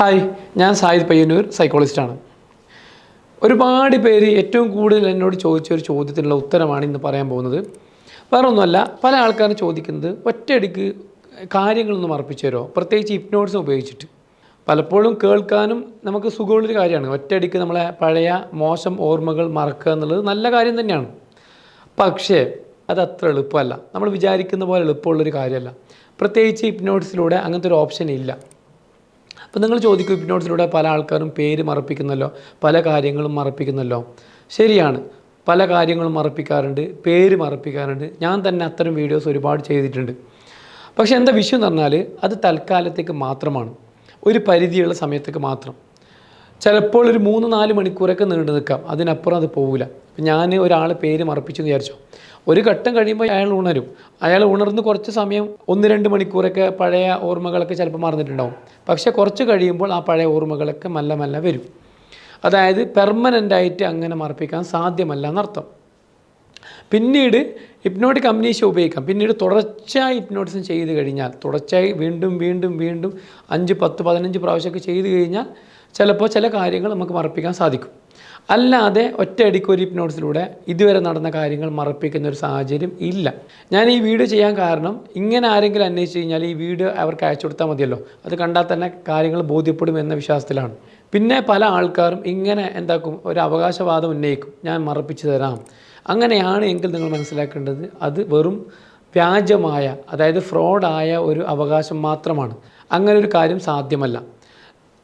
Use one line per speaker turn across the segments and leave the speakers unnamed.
Hi ഞാൻ Zayed Payyanur സൈക്കോളജിസ്റ്റാണ് ഒരുപാട് പേര് ഏറ്റവും കൂടുതൽ എന്നോട് ചോദിച്ച ഒരു ചോദ്യത്തിനുള്ള ഉത്തരമാണ് ഇന്ന് പറയാൻ പോകുന്നത്. വേറെ ഒന്നുമല്ല പല ആൾക്കാരും ചോദിക്കുന്നത് ഒറ്റയടിക്ക് കാര്യങ്ങളൊന്നും അർപ്പിച്ചു തരുമോ? പ്രത്യേകിച്ച് ഹിപ്നോട്സ് ഉപയോഗിച്ചിട്ട്. പലപ്പോഴും കേൾക്കാനും നമുക്ക് സുഖമുള്ളൊരു കാര്യമാണ്. ഒറ്റയടിക്ക് നമ്മളെ പഴയ മോശം ഓർമ്മകൾ മറക്കുക എന്നുള്ളത് നല്ല കാര്യം തന്നെയാണ്. പക്ഷേ അത് അത്ര എളുപ്പമല്ല. നമ്മൾ വിചാരിക്കുന്ന പോലെ എളുപ്പമുള്ളൊരു കാര്യമല്ല. പ്രത്യേകിച്ച് ഹിപ്നോട്സിലൂടെ അങ്ങനത്തെ ഒരു ഓപ്ഷൻ ഇല്ല. അപ്പോൾ നിങ്ങൾ ചോദിക്കും ഹിപ്നോട്ടിലൂടെ പല ആൾക്കാരും പേര് മറപ്പിക്കുന്നല്ലോ പല കാര്യങ്ങളും മറപ്പിക്കുന്നല്ലോ. ശരിയാണ്. പല കാര്യങ്ങളും മറപ്പിക്കാറുണ്ട് പേര് മറപ്പിക്കാറുണ്ട്. ഞാൻ തന്നെ അത്തരം വീഡിയോസ് ഒരുപാട് ചെയ്തിട്ടുണ്ട്. പക്ഷേ എന്താ വിഷയം എന്ന് പറഞ്ഞാൽ അത് തൽക്കാലത്തേക്ക് മാത്രമാണ്. ഒരു പരിധിയുള്ള സമയത്തേക്ക് മാത്രം. ചിലപ്പോൾ ഒരു മൂന്ന് നാല് മണിക്കൂറൊക്കെ നീണ്ടു നിൽക്കാം. അതിനപ്പുറം അത് പോകില്ല ഞാൻ ഒരാൾ പേര് മറപ്പിച്ചു വിചാരിച്ചു? ഒരു ഘട്ടം കഴിയുമ്പോൾ അയാൾ ഉണരും. അയാൾ ഉണർന്ന് കുറച്ച് സമയം ഒന്ന് രണ്ട് മണിക്കൂറൊക്കെ പഴയ ഓർമ്മകളൊക്കെ ചിലപ്പോൾ മറന്നിട്ടുണ്ടാവും. പക്ഷേ കുറച്ച് കഴിയുമ്പോൾ ആ പഴയ ഓർമ്മകളൊക്കെ മെല്ലെ മെല്ലെ വരും. അതായത് പെർമനന്റായിട്ട് അങ്ങനെ മറപ്പിക്കാൻ സാധ്യമല്ല എന്നർത്ഥം. പിന്നീട് ഹിപ്നോട്ടിക് അമ്നീഷ്യ ഉപയോഗിക്കാം. പിന്നീട് തുടർച്ചയായി ഹിപ്നോട്ടിസം ചെയ്ത് കഴിഞ്ഞാൽ തുടർച്ചയായി വീണ്ടും വീണ്ടും വീണ്ടും അഞ്ച് പത്ത് പതിനഞ്ച് പ്രാവശ്യമൊക്കെ ചെയ്ത് കഴിഞ്ഞാൽ ചിലപ്പോൾ ചില കാര്യങ്ങൾ നമുക്ക് മറപ്പിക്കാൻ സാധിക്കും. അല്ലാതെ ഒറ്റയടിക്ക് ഒരു ഹിപ്നോട്ടിസിലൂടെ ഇതുവരെ നടന്ന കാര്യങ്ങൾ മറപ്പിക്കുന്ന ഒരു സാഹചര്യം ഇല്ല. ഞാൻ ഈ വീഡിയോ ചെയ്യാൻ കാരണം ഇങ്ങനെ ആരെങ്കിലും അന്വേഷിച്ച് കഴിഞ്ഞാൽ ഈ വീഡിയോ അവർക്ക് അയച്ചു കൊടുത്താൽ മതിയല്ലോ. അത് കണ്ടാൽ തന്നെ കാര്യങ്ങൾ ബോധ്യപ്പെടും എന്ന വിശ്വാസത്തിലാണ്. പിന്നെ പല ആൾക്കാരും ഇങ്ങനെ എന്താക്കും ഒരു അവകാശവാദം ഉന്നയിക്കും. ഞാൻ മറപ്പിച്ചു തരാം. അങ്ങനെയാണ് എങ്കിൽ നിങ്ങൾ മനസ്സിലാക്കേണ്ടത് അത് വെറും വ്യാജമായ അതായത് ഫ്രോഡായ ഒരു അവകാശം മാത്രമാണ്. അങ്ങനെ ഒരു കാര്യം സാധ്യമല്ല.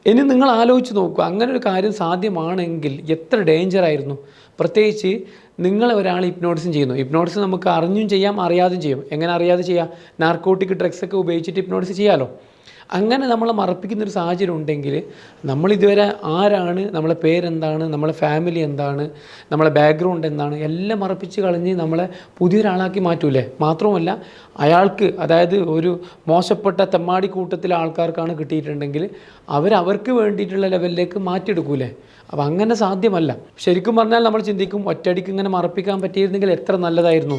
ഇനി നിങ്ങൾ ആലോചിച്ച് നോക്കുക. അങ്ങനെ ഒരു കാര്യം സാധ്യമാണെങ്കിൽ എത്ര ഡേഞ്ചർ ആയിരുന്നു. പ്രത്യേകിച്ച് നിങ്ങളെ ഒരാൾ ഹിപ്നോട്ടിസം ചെയ്യുന്നു. ഹിപ്നോട്ടിസം നമുക്ക് അറിഞ്ഞും ചെയ്യാം അറിയാതെയും ചെയ്യാം. എങ്ങനെ അറിയാതെ ചെയ്യാം? നാർക്കോട്ടിക് ഡ്രഗ്സൊക്കെ ഉപയോഗിച്ചിട്ട് ഹിപ്നോട്ടിസം ചെയ്യാമല്ലോ അങ്ങനെ നമ്മളെ മറപ്പിക്കുന്നൊരു സാഹചര്യം ഉണ്ടെങ്കിൽ നമ്മളിതുവരെ ആരാണ് നമ്മളെ പേരെന്താണ് നമ്മളെ ഫാമിലി എന്താണ് നമ്മളെ ബാക്ക്ഗ്രൗണ്ട് എന്താണ് എല്ലാം മറപ്പിച്ച് കളഞ്ഞ് നമ്മളെ പുതിയൊരാളാക്കി മാറ്റൂലേ? മാത്രമല്ല അയാൾക്ക് അതായത് ഒരു മോശപ്പെട്ട തെമ്മാടി കൂട്ടത്തിലെ ആൾക്കാർക്കാണ് കിട്ടിയിട്ടുണ്ടെങ്കിൽ അവരവർക്ക് വേണ്ടിയിട്ടുള്ള ലെവലിലേക്ക് മാറ്റിയെടുക്കൂലേ? അപ്പോൾ അങ്ങനെ സാധ്യമല്ല. ശരിക്കും പറഞ്ഞാൽ നമ്മൾ ചിന്തിക്കും ഒറ്റയടിക്ക് ഇങ്ങനെ മറപ്പിക്കാൻ പറ്റിയിരുന്നെങ്കിൽ എത്ര നല്ലതായിരുന്നു.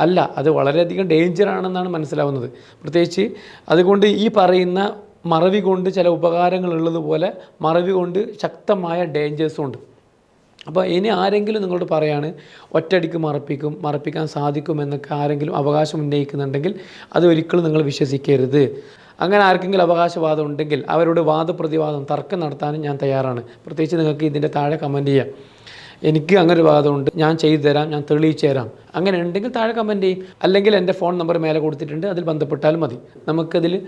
അല്ല അത് വളരെയധികം ഡേഞ്ചർ ആണെന്നാണ് മനസ്സിലാവുന്നത്. പ്രത്യേകിച്ച് അതുകൊണ്ട് ഈ പറയുന്ന മറവി കൊണ്ട് ചില ഉപകാരങ്ങൾ ഉള്ളതുപോലെ മറവി കൊണ്ട് ശക്തമായ ഡേഞ്ചേഴ്സും ഉണ്ട്. അപ്പോൾ ഇനി ആരെങ്കിലും നിങ്ങളോട് പറയാണ് ഒറ്റയടിക്ക് മറപ്പിക്കും മറപ്പിക്കാൻ സാധിക്കും എന്നൊക്കെ ആരെങ്കിലും അവകാശം ഉന്നയിക്കുന്നുണ്ടെങ്കിൽ അത് ഒരിക്കലും നിങ്ങൾ വിശ്വസിക്കരുത്. അങ്ങനെ ആർക്കെങ്കിലും അവകാശവാദം ഉണ്ടെങ്കിൽ അവരോട് വാദപ്രതിവാദം തർക്കം നടത്താനും ഞാൻ തയ്യാറാണ്. പ്രത്യേകിച്ച് നിങ്ങൾക്ക് ഇതിന്റെ താഴെ കമന്റ് ചെയ്യാം. എനിക്ക് അങ്ങനെ ഒരു വാദമുണ്ട്. ഞാൻ ചെയ്തു തരാം ഞാൻ തെളിയിച്ചു തരാം. അങ്ങനെ ഉണ്ടെങ്കിൽ താഴെ കമന്റ് ചെയ്യും. അല്ലെങ്കിൽ എന്റെ ഫോൺ നമ്പർ മേലെ കൊടുത്തിട്ടുണ്ട് അതിൽ ബന്ധപ്പെട്ടാലും മതി. നമുക്കതിൽ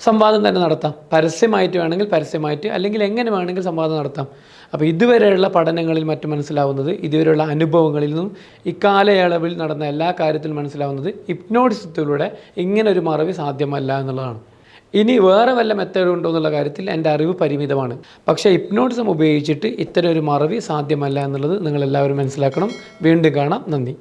സംവാദം തന്നെ നടത്താം. പരസ്യമായിട്ട് വേണമെങ്കിൽ പരസ്യമായിട്ട് അല്ലെങ്കിൽ എങ്ങനെ വേണമെങ്കിൽ സംവാദം നടത്താം. അപ്പോൾ ഇതുവരെയുള്ള പഠനങ്ങളിൽ മറ്റു മനസ്സിലാവുന്നത് ഇതുവരെയുള്ള അനുഭവങ്ങളിൽ നിന്നും ഇക്കാലയളവിൽ നടന്ന എല്ലാ കാര്യത്തിലും മനസ്സിലാവുന്നത് ഹിപ്നോട്ടിസത്തിലൂടെ ഇങ്ങനൊരു മറവി സാധ്യമല്ല എന്നുള്ളതാണ്. ഇനി വേറെ വല്ല മെത്തേഡ് ഉണ്ടോ എന്നുള്ള കാര്യത്തിൽ എന്റെ അറിവ് പരിമിതമാണ്. പക്ഷേ ഹിപ്നോട്ടിസം ഉപയോഗിച്ചിട്ട് ഇത്തരം ഒരു മറവി സാധ്യമല്ല എന്നുള്ളത് നിങ്ങളെല്ലാവരും മനസ്സിലാക്കണം. വീണ്ടും കാണാം. നന്ദി.